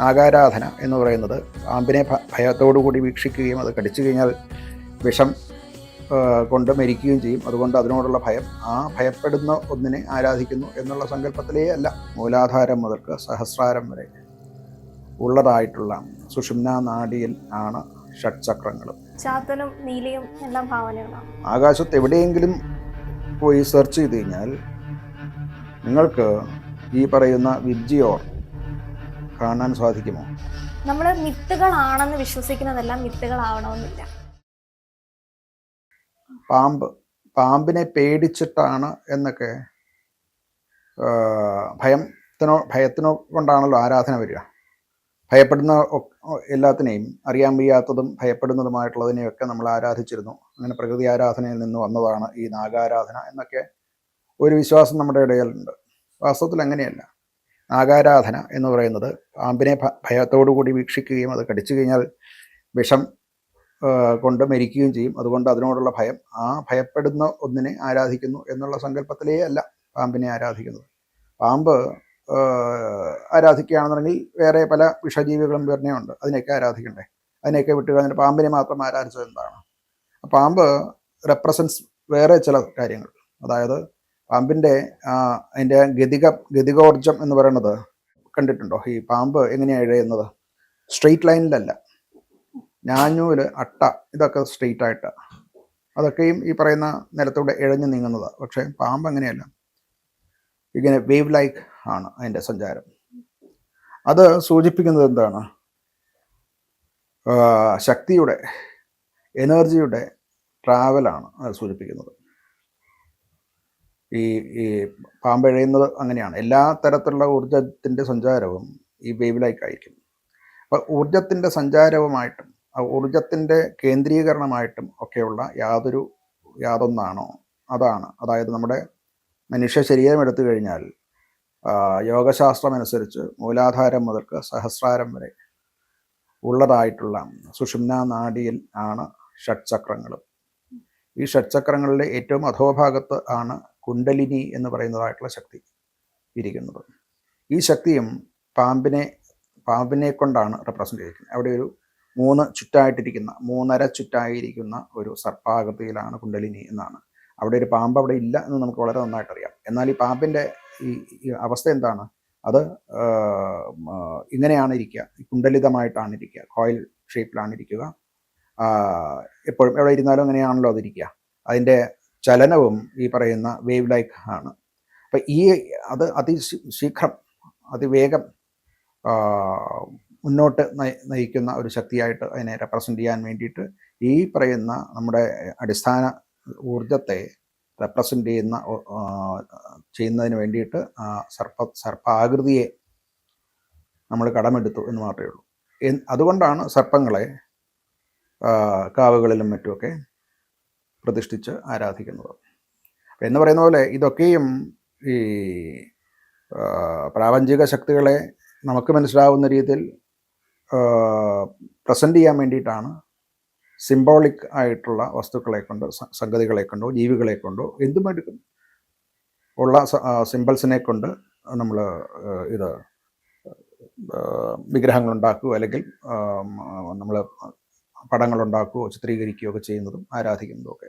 നാഗാരാധന എന്ന് പറയുന്നത് പാമ്പിനെ ഭയത്തോടുകൂടി വീക്ഷിക്കുകയും അത് കടിച്ചു കഴിഞ്ഞാൽ വിഷം കൊണ്ട് മരിക്കുകയും ചെയ്യും. അതുകൊണ്ട് അതിനോടുള്ള ഭയം ആ ഭയപ്പെടുന്ന ഒന്നിനെ ആരാധിക്കുന്നു എന്നുള്ള സങ്കല്പത്തിലേ അല്ല. മൂലാധാരം മുതൽക്ക് സഹസ്രാരം വരെ ഉള്ളതായിട്ടുള്ള സുഷുമ്ന നാടിയിൽ ആണ് ഷഡ്ചക്രങ്ങളും. ചാത്തനും നീലയും എല്ലാം ഭാവനകളാണ്. ആകാശത്ത് എവിടെയെങ്കിലും പോയി സെർച്ച് ചെയ്ത് കഴിഞ്ഞാൽ നിങ്ങൾക്ക് ഈ പറയുന്ന വിബ്ജിയോർ കാണാൻ സാധിക്കുമോ? നമ്മൾ മിത്തുകളാണെന്ന് വിശ്വസിക്കുന്നതെല്ലാം മിത്തുകളാവണമെന്നില്ല. പാമ്പ് പാമ്പിനെ പേടിച്ചിട്ടാണ് എന്നൊക്കെ ഭയത്തിനോ ഭയത്തിനോ കൊണ്ടാണല്ലോ ആരാധന വരിക. ഭയപ്പെടുന്ന എല്ലാത്തിനെയും അറിയാൻ വയ്യാത്തതും ഭയപ്പെടുന്നതുമായിട്ടുള്ളതിനെയൊക്കെ നമ്മൾ ആരാധിച്ചിരുന്നു. അങ്ങനെ പ്രകൃതി ആരാധനയിൽ നിന്ന് വന്നതാണ് ഈ നാഗാരാധന എന്നൊക്കെ ഒരു വിശ്വാസം നമ്മുടെ ഇടയിലുണ്ട്. വാസ്തവത്തിൽ അങ്ങനെയല്ല. നാഗാരാധന എന്ന് പറയുന്നത് പാമ്പിനെ ഭയത്തോടുകൂടി വീക്ഷിക്കുകയും അത് കടിച്ചു കഴിഞ്ഞാൽ വിഷം കൊണ്ട് മരിക്കുകയും ചെയ്യും. അതുകൊണ്ട് അതിനോടുള്ള ഭയം ആ ഭയപ്പെടുന്ന ഒന്നിനെ ആരാധിക്കുന്നു എന്നുള്ള സങ്കല്പത്തിലേ അല്ല പാമ്പിനെ ആരാധിക്കുന്നത്. പാമ്പ് ആരാധിക്കുകയാണെന്നുണ്ടെങ്കിൽ വേറെ പല വിഷജീവികളും വരുന്നുണ്ട് അതിനെയൊക്കെ ആരാധിക്കണ്ടേ? അതിനെയൊക്കെ വിട്ട് കളഞ്ഞിട്ട് പാമ്പിനെ മാത്രം ആരാധിച്ചത് എന്താണ്? പാമ്പ് റെപ്രസെൻസ് വേറെ ചില കാര്യങ്ങൾ. അതായത് പാമ്പിന്റെ അതിന്റെ ഗതിക ഗതികോർജം എന്ന് പറയുന്നത് കണ്ടിട്ടുണ്ടോ? ഈ പാമ്പ് എങ്ങനെയാണ് ഇഴയുന്നത്? സ്ട്രെയിറ്റ് ലൈനിലല്ല. ഞാഞ്ഞൂൽ അട്ട ഇതൊക്കെ സ്ട്രെയിറ്റ് ആയിട്ട് അതൊക്കെയും ഈ പറയുന്ന നിലത്തൂടെ ഇഴഞ്ഞു നീങ്ങുന്നത്. പക്ഷേ പാമ്പ് അങ്ങനെയല്ല. ഇങ്ങനെ വേവ് ലൈക്ക് ആണ് അതിന്റെ സഞ്ചാരം. അത് സൂചിപ്പിക്കുന്നത് എന്താണ്? ശക്തിയുടെ എനർജിയുടെ ട്രാവലാണ് അത് സൂചിപ്പിക്കുന്നത്. ഈ ഈ പാമ്പഴയുന്നത് അങ്ങനെയാണ്. എല്ലാ തരത്തിലുള്ള ഊർജത്തിന്റെ സഞ്ചാരവും ഈ വേവിലേക്കായിരിക്കും അപ്പോൾ ഊർജത്തിന്റെ സഞ്ചാരവുമായിട്ടും ആ ഊർജത്തിന്റെ കേന്ദ്രീകരണമായിട്ടും ഒക്കെയുള്ള യാതൊരു യാതൊന്നാണോ? അതാണ്. അതായത് നമ്മുടെ മനുഷ്യ ശരീരം എടുത്തു കഴിഞ്ഞാൽ യോഗശാസ്ത്രമനുസരിച്ച് മൂലാധാരം മുതൽക്ക് സഹസ്രാരം വരെ ഉള്ളതായിട്ടുള്ള സുഷുമ്ന നാഡിയിൽ ആണ് ഷഡ്ചക്രങ്ങളും. ഈ ഷഡ്ചക്രങ്ങളിലെ ഏറ്റവും അധോഭാഗത്ത് ആണ് കുണ്ടലിനി എന്ന് പറയുന്നതായിട്ടുള്ള ശക്തി ഇരിക്കുന്നത്. ഈ ശക്തിയും പാമ്പിനെ പാമ്പിനെ കൊണ്ടാണ് റെപ്രസെന്റ് ചെയ്തിരിക്കുന്നത്. അവിടെ ഒരു മൂന്ന് ചുറ്റായിട്ടിരിക്കുന്ന മൂന്നര ചുറ്റായിരിക്കുന്ന ഒരു സർപ്പാകൃതിയിലാണ് കുണ്ടലിനി എന്നാണ്. അവിടെ ഒരു പാമ്പ് അവിടെ ഇല്ല എന്ന് നമുക്ക് വളരെ നന്നായിട്ട് അറിയാം എന്നാൽ ഈ പാമ്പിന്റെ ഈ അവസ്ഥ എന്താണ്? അത് ഇങ്ങനെയാണ് ഇരിക്കുക. കുണ്ടലിതമായിട്ടാണ് ഇരിക്കുക. കോയിൽ ഷേപ്പിലാണ് ഇരിക്കുക. എപ്പോഴും എവിടെ ഇരുന്നാലും അങ്ങനെയാണല്ലോ അതിരിക്കുക. അതിന്റെ ചലനവും ഈ പറയുന്ന വേവ് ലൈക്ക് ആണ്. അപ്പം ഈ അത് അതിശീഘ്രം അതിവേഗം മുന്നോട്ട് നയി- നയിക്കുന്ന ഒരു ശക്തിയായിട്ട് അതിനെ റെപ്രസെന്റ് ചെയ്യാൻ വേണ്ടിയിട്ട് ഈ പറയുന്ന നമ്മുടെ അടിസ്ഥാന ഊർജത്തെ റെപ്രസെന്റ് ചെയ്യുന്ന ചെയ്യുന്നതിന് വേണ്ടിയിട്ട് സർപ്പ സർപ്പാകൃതിയെ നമ്മൾ കടമെടുത്തു എന്ന് മാത്രമേ ഉള്ളൂ. അതുകൊണ്ടാണ് സർപ്പങ്ങളെ കാവുകളിലും മറ്റുമൊക്കെ പ്രതിഷ്ഠിച്ച് ആരാധിക്കുന്നത്. എന്ന് പറയുന്ന പോലെ ഇതൊക്കെയും ഈ പ്രാപഞ്ചിക ശക്തികളെ നമുക്ക് മനസ്സിലാവുന്ന രീതിയിൽ പ്രസന്റ് ചെയ്യാൻ വേണ്ടിയിട്ടാണ് സിംബോളിക് ആയിട്ടുള്ള വസ്തുക്കളെ കൊണ്ടോ സംഗതികളെ കൊണ്ടോ ജീവികളെ കൊണ്ടോ എന്തും എടുക്കും ഉള്ള സിമ്പിൾസിനെ കൊണ്ട് നമ്മൾ ഇത് വിഗ്രഹങ്ങൾ ഉണ്ടാക്കുക അല്ലെങ്കിൽ നമ്മൾ പടങ്ങൾ ഉണ്ടാക്കുകയോ ചിത്രീകരിക്കുകയോ ഒക്കെ ചെയ്യുന്നതും ആരാധിക്കുന്നതും ഒക്കെ.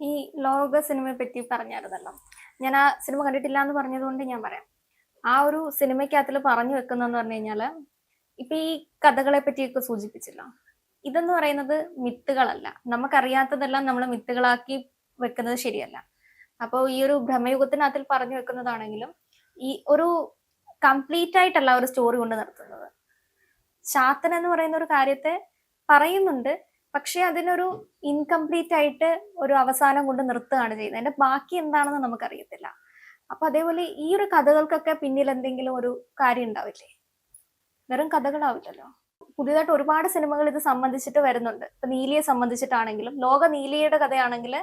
ഈ ലോക സിനിമയെ പറ്റി പറഞ്ഞായിരുന്നല്ലോ. ഞാൻ ആ സിനിമ കണ്ടിട്ടില്ല എന്ന് പറഞ്ഞതുകൊണ്ട് ഞാൻ പറയാം. ആ ഒരു സിനിമയ്ക്കകത്തിൽ പറഞ്ഞു വെക്കുന്നതെന്ന് പറഞ്ഞു കഴിഞ്ഞാൽ ഇപ്പൊ ഈ കഥകളെ പറ്റിയൊക്കെ സൂചിപ്പിച്ചല്ലോ. ഇതെന്ന് പറയുന്നത് മിത്തുകളല്ല. നമുക്കറിയാത്തതെല്ലാം നമ്മൾ മിത്തുകളാക്കി വെക്കുന്നത് ശരിയല്ല. അപ്പോൾ ഈ ഒരു ഭ്രമയുഗത്തിനകത്തിൽ പറഞ്ഞു വെക്കുന്നതാണെങ്കിലും ഈ ഒരു കംപ്ലീറ്റ് ആയിട്ടല്ല ഒരു സ്റ്റോറി കൊണ്ട് നടത്തുന്നത്. ചാത്തൻ എന്ന് പറയുന്ന ഒരു കാര്യത്തെ പറയുന്നുണ്ട്. പക്ഷെ അതിനൊരു ഇൻകംപ്ലീറ്റ് ആയിട്ട് ഒരു അവസാനം കൊണ്ട് നിർത്തുകയാണ് ചെയ്യുന്നത്. അതിന്റെ ബാക്കി എന്താണെന്ന് നമുക്കറിയത്തില്ല. അപ്പൊ അതേപോലെ ഈ ഒരു കഥകൾക്കൊക്കെ പിന്നിൽ എന്തെങ്കിലും ഒരു കാര്യം ഉണ്ടാവില്ലേ? വെറും കഥകളാവില്ലല്ലോ? പുതിയതായിട്ട് ഒരുപാട് സിനിമകൾ ഇത് സംബന്ധിച്ചിട്ട് വരുന്നുണ്ട്. ഇപ്പൊ നീലിയെ സംബന്ധിച്ചിട്ടാണെങ്കിലും ലോക നീലിയുടെ കഥയാണെങ്കിൽ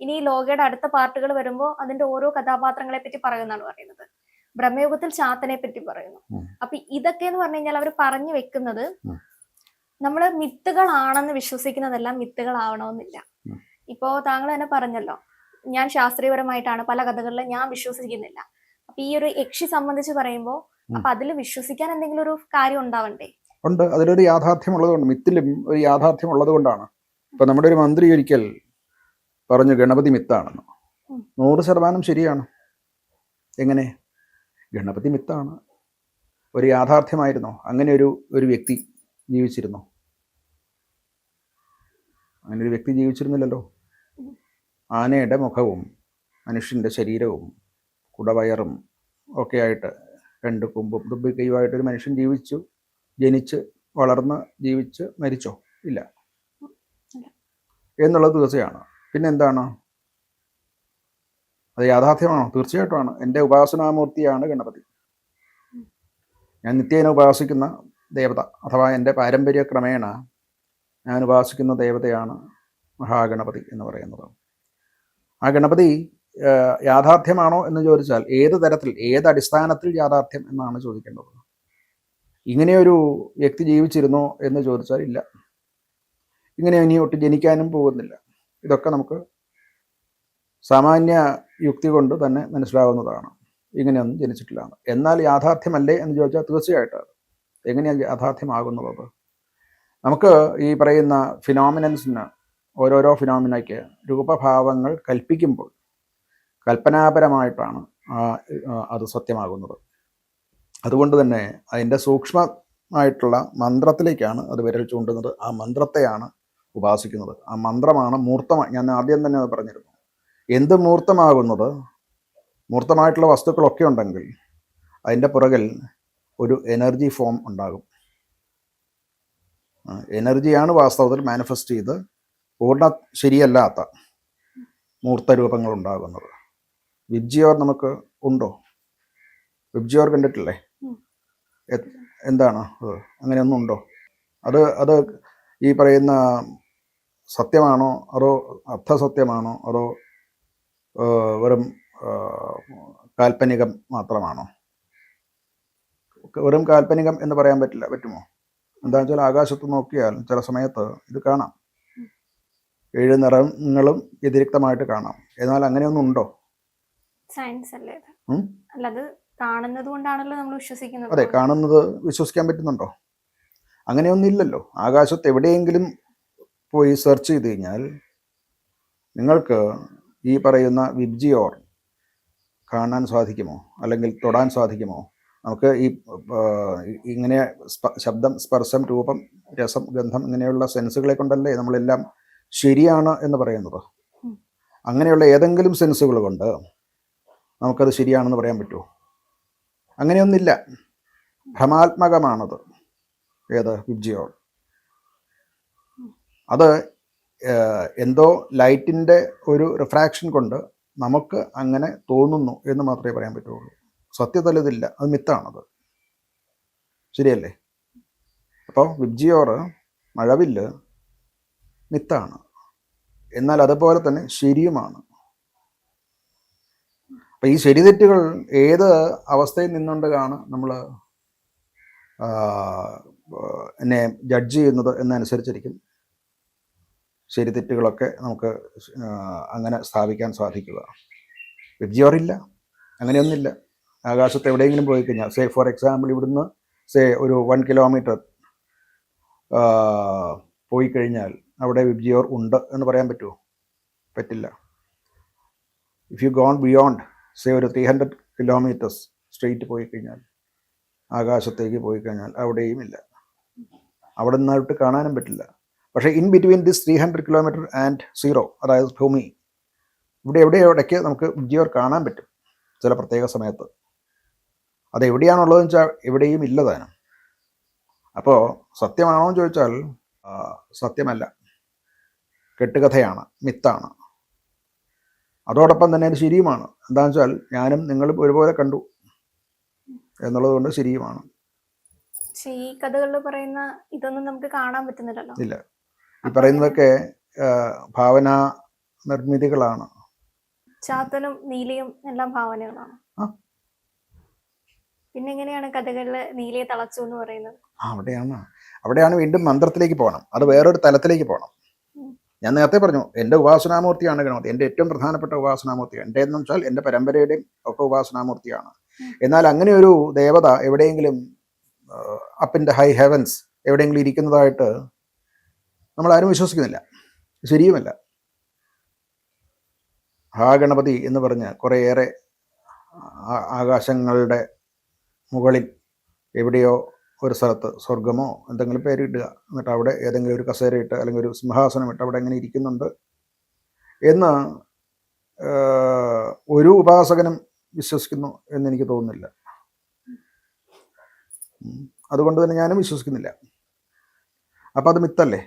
ഇനി ലോകയുടെ അടുത്ത പാർട്ടുകൾ വരുമ്പോൾ അതിന്റെ ഓരോ കഥാപാത്രങ്ങളെ പറ്റി പറയുന്നതാണ് പറയുന്നത്. ബ്രഹ്മയുഗത്തിൽ ചാത്തനെ പറ്റി പറയുന്നു. അപ്പൊ ഇതൊക്കെ എന്ന് പറഞ്ഞു കഴിഞ്ഞാൽ അവർ പറഞ്ഞു വെക്കുന്നത്. നമ്മൾ മിത്തുകളാണെന്ന് വിശ്വസിക്കുന്നതെല്ലാം മിത്തുകളാവണമെന്നില്ല. ഇപ്പോ താങ്കൾ തന്നെ പറഞ്ഞല്ലോ ഞാൻ ശാസ്ത്രീയപരമായിട്ടാണ് പല കഥകളിലും ഞാൻ വിശ്വസിക്കുന്നില്ല. അപ്പൊ ഈ ഒരു യക്ഷി സംബന്ധിച്ച് പറയുമ്പോൾ അപ്പൊ അതിൽ വിശ്വസിക്കാൻ എന്തെങ്കിലും ഒരു കാര്യം ഉണ്ടാവണ്ടേ? ഉണ്ട്. അതിലൊരു യാഥാർത്ഥ്യം ഉള്ളതുകൊണ്ട് മിത്തിലും ഒരു യാഥാർത്ഥ്യം ഉള്ളത് കൊണ്ടാണ് ഇപ്പൊ നമ്മുടെ ഒരു മന്ത്രി ഒരിക്കൽ പറഞ്ഞു ഗണപതി മിത്താണെന്ന്. നൂറ് ശതമാനം ശരിയാണ്. എങ്ങനെ? ഗണപതി മിത്താണ്. ഒരു യാഥാർത്ഥ്യമായിരുന്നോ? അങ്ങനെ ഒരു ഒരു വ്യക്തി ജീവിച്ചിരുന്നോ? അങ്ങനെ ഒരു വ്യക്തി ജീവിച്ചിരുന്നില്ലല്ലോ. ആനയുടെ മുഖവും മനുഷ്യന്റെ ശരീരവും കുടവയറും ഒക്കെ ആയിട്ട് രണ്ട് കൊമ്പും ദുബിക്കയുമായിട്ടൊരു മനുഷ്യൻ ജീവിച്ചു ജനിച്ച് വളർന്ന് ജീവിച്ച് മരിച്ചോ? ഇല്ല. എന്നുള്ളത് തീർച്ചയാണ് പിന്നെ എന്താണ് അത് യാഥാർത്ഥ്യമാണോ? തീർച്ചയായിട്ടുമാണ്. എന്റെ ഉപാസനാമൂർത്തിയാണ് ഗണപതി. ഞാൻ നിത്യേന ഉപാസിക്കുന്ന ദേവത അഥവാ എന്റെ പാരമ്പര്യ ക്രമേണ ഞാൻ ഉപാസിക്കുന്ന ദേവതയാണ് മഹാഗണപതി എന്ന് പറയുന്നത്. ആ ഗണപതി യാഥാർത്ഥ്യമാണോ എന്ന് ചോദിച്ചാൽ ഏത് തരത്തിൽ ഏത് അടിസ്ഥാനത്തിൽ യാഥാർത്ഥ്യം എന്നാണ് ചോദിക്കേണ്ടത്. ഇങ്ങനെയൊരു വ്യക്തി ജീവിച്ചിരുന്നോ എന്ന് ചോദിച്ചാൽ ഇല്ല. ഇങ്ങനെ ഇനി ഒട്ട് ജനിക്കാനും പോകുന്നില്ല. ഇതൊക്കെ നമുക്ക് സാമാന്യ യുക്തി കൊണ്ട് തന്നെ മനസ്സിലാവുന്നതാണ്. ഇങ്ങനെയൊന്നും ജനിച്ചിട്ടില്ല എന്നാൽ യാഥാർത്ഥ്യമല്ലേ എന്ന് ചോദിച്ചാൽ തീർച്ചയായിട്ടും എങ്ങനെയാണ് യാഥാർത്ഥ്യമാകുന്നത് നമുക്ക് ഈ പറയുന്ന ഫിനോമിനൻസിന് ഓരോരോ ഫിനോമിനയ്ക്ക് രൂപഭാവങ്ങൾ കൽപ്പിക്കുമ്പോൾ കൽപ്പനാപരമായിട്ടാണ് അത് സത്യമാകുന്നത്. അതുകൊണ്ട് തന്നെ അതിന്റെ സൂക്ഷ്മമായിട്ടുള്ള മന്ത്രത്തിലേക്കാണ് അത് വിരൽ ചൂണ്ടുന്നത്. ആ മന്ത്രത്തെയാണ് ഉപാസിക്കുന്നത്. ആ മന്ത്രമാണ് മൂർത്തമായി ഞാൻ ആദ്യം തന്നെ അത് പറഞ്ഞിരുന്നു. എന്ത് മൂർത്തമാകുന്നത്? മൂർത്തമായിട്ടുള്ള വസ്തുക്കളൊക്കെ ഉണ്ടെങ്കിൽ അതിന്റെ പുറകിൽ ഒരു എനർജി ഫോം ഉണ്ടാകും. എനർജിയാണ് വാസ്തവത്തിൽ മാനിഫെസ്റ്റ് ചെയ്ത് പൂർണ ശരിയല്ലാത്ത മൂർത്തരൂപങ്ങൾ ഉണ്ടാകുന്നത് വിബ്ജിയോർ നമുക്ക് ഉണ്ടോ? വിബ്ജിയോർ കണ്ടിട്ടില്ലേ? എന്താണ്? അത് അങ്ങനെയൊന്നും ഉണ്ടോ? അത് അത് ഈ പറയുന്ന സത്യമാണോ അതോ അർത്ഥസത്യമാണോ അതോ വെറും കാൽപ്പനികം മാത്രമാണോ? വെറും കാൽപ്പനികം എന്ന് പറയാൻ പറ്റില്ല പറ്റുമോ? എന്താണെന്ന് വെച്ചാൽ ആകാശത്ത് നോക്കിയാൽ ചില സമയത്ത് ഇത് കാണാം. ഏഴ് നിറങ്ങളും വ്യതിരിക്തമായിട്ട് കാണാം. എന്നാൽ അങ്ങനെയൊന്നും ഉണ്ടോ? സയൻസ് അല്ലേ? കാണുന്നത് കൊണ്ടാണല്ലോ നമ്മൾ വിശ്വസിക്കുന്നത്. അതെ കാണുന്നത് വിശ്വസിക്കാൻ പറ്റുന്നുണ്ടോ? അങ്ങനെയൊന്നും ഇല്ലല്ലോ. ആകാശത്ത് എവിടെയെങ്കിലും പോയി സെർച്ച് ചെയ്ത് കഴിഞ്ഞാൽ നിങ്ങൾക്ക് ഈ പറയുന്ന വിബ്ജിയോർ കാണാൻ സാധിക്കുമോ? അല്ലെങ്കിൽ തൊടാൻ സാധിക്കുമോ? നമുക്ക് ഈ ഇങ്ങനെ ശബ്ദം സ്പർശം രൂപം രസം ഗന്ധം ഇങ്ങനെയുള്ള സെൻസുകളെ കൊണ്ടല്ലേ നമ്മളെല്ലാം ശരിയാണ് എന്ന് പറയുന്നത്? അങ്ങനെയുള്ള ഏതെങ്കിലും സെൻസുകൾ കൊണ്ട് നമുക്കത് ശരിയാണെന്ന് പറയാൻ പറ്റുമോ? അങ്ങനെയൊന്നില്ല ഭ്രമാത്മകമാണത്. ഏത്? വിബ്ജിയോൾ. അത് എന്തോ ലൈറ്റിന്റെ ഒരു റിഫ്രാക്ഷൻ കൊണ്ട് നമുക്ക് അങ്ങനെ തോന്നുന്നു എന്ന് മാത്രമേ പറയാൻ പറ്റുള്ളൂ. സത്യത്തിൽ ഇതില്ല അത്. മിത്താണത് ശരിയല്ലേ? അപ്പോൾ വിബ്ജിയോർ മഴവില്ല് മിത്താണ്. എന്നാൽ അതുപോലെ തന്നെ ശരിയുമാണ്. അപ്പം ഈ ശരിതെറ്റുകൾ ഏത് അവസ്ഥയിൽ നിന്നുകൊണ്ടാണ് നമ്മൾ എന്നെ ജഡ്ജ് ചെയ്യുന്നത് എന്നനുസരിച്ചിരിക്കും. ശരിതെറ്റുകളൊക്കെ നമുക്ക് അങ്ങനെ സ്ഥാപിക്കാൻ സാധിക്കുക. വിബ്ജിയോറില്ല. അങ്ങനെയൊന്നുമില്ല. ആകാശത്ത് എവിടെയെങ്കിലും പോയി കഴിഞ്ഞാൽ സേ ഫോർ എക്സാമ്പിൾ ഇവിടുന്ന് സേ ഒരു വൺ കിലോമീറ്റർ പോയി കഴിഞ്ഞാൽ അവിടെ വിബ്ജിയോർ ഉണ്ട് എന്ന് പറയാൻ പറ്റുമോ പറ്റില്ല. If you gone beyond say ഒരു ത്രീ ഹൺഡ്രഡ് കിലോമീറ്റേഴ്സ് സ്ട്രെയിറ്റ് പോയി കഴിഞ്ഞാൽ ആകാശത്തേക്ക് പോയി കഴിഞ്ഞാൽ അവിടെയും ഇല്ല. അവിടെ നിന്നായിട്ട് കാണാനും പറ്റില്ല. പക്ഷേ in between this three hundred kilometre and zero അതായത് ഭൂമി ഇവിടെ എവിടെ ഇടയ്ക്ക് നമുക്ക് വിബ്ജിയോർ കാണാൻ പറ്റും. ചില പ്രത്യേക സമയത്ത്. അത് എവിടെയാണുള്ളതെന്ന് വെച്ചാൽ എവിടെയും ഇല്ല താനും. അപ്പോൾ സത്യമാണോ എന്ന് ചോദിച്ചാൽ സത്യമല്ല. കെട്ടുകഥയാണ് മിത്താണ്. അതോടൊപ്പം തന്നെ അത് ശരിയുമാണ്. എന്താണെന്ന് വെച്ചാൽ ഞാനും നിങ്ങളും ഒരുപോലെ കണ്ടു എന്നുള്ളത് കൊണ്ട് ശരിയുമാണ്. പക്ഷെ ഈ കഥകളിൽ പറയുന്ന ഇതൊന്നും നമുക്ക് കാണാൻ പറ്റുന്നില്ലല്ലോ. ഇല്ല. ഈ പറയുന്നതൊക്കെ ഭാവന നിർമ്മിതികളാണ്. ചാത്തനും നീലയും എല്ലാം ഭാവനകളാണ്. ആ. പിന്നെ എങ്ങനെയാണ് കഥകളിൽ നീലയെ തളച്ചു എന്ന് പറയുന്നത് അവിടെയാണ്. അവിടെയാണ് വീണ്ടും മന്ത്രത്തിലേക്ക് പോകണം. അത് വേറൊരു തലത്തിലേക്ക് പോകണം. ഞാൻ നേരത്തെ പറഞ്ഞു എന്റെ ഉപാസനാമൂർത്തിയാണ് ഗണപതി. എന്റെ ഏറ്റവും പ്രധാനപ്പെട്ട ഉപാസനാമൂർത്തി എന്റെ എന്ന് വെച്ചാൽ എന്റെ പരമ്പരയുടെയും ഒക്കെ ഉപാസനാമൂർത്തിയാണ്. എന്നാൽ അങ്ങനെ ഒരു ദേവത എവിടെയെങ്കിലും up in the high heavens എവിടെയെങ്കിലും ഇരിക്കുന്നതായിട്ട് നമ്മൾ ആരും വിശ്വസിക്കുന്നില്ല. ശരിയുമല്ല. ഹാ ഗണപതി എന്ന് പറഞ്ഞ് കുറേയേറെ ആകാശങ്ങളുടെ മുകളിൽ എവിടെയോ ഒരു സ്ഥലത്ത് സ്വർഗമോ എന്തെങ്കിലും പേരിടുക എന്നിട്ട് അവിടെ ഏതെങ്കിലും ഒരു കസേരയിട്ട് അല്ലെങ്കിൽ ഒരു സിംഹാസനം ഇട്ട് അവിടെ എങ്ങനെ ഇരിക്കുന്നുണ്ട്. എന്ന് ഒരു ഉപാസകനും വിശ്വസിക്കുന്നു എന്നെനിക്ക് തോന്നുന്നില്ല. അതുകൊണ്ട് തന്നെ ഞാനും വിശ്വസിക്കുന്നില്ല. അപ്പം അത് മിത്തല്ലേ?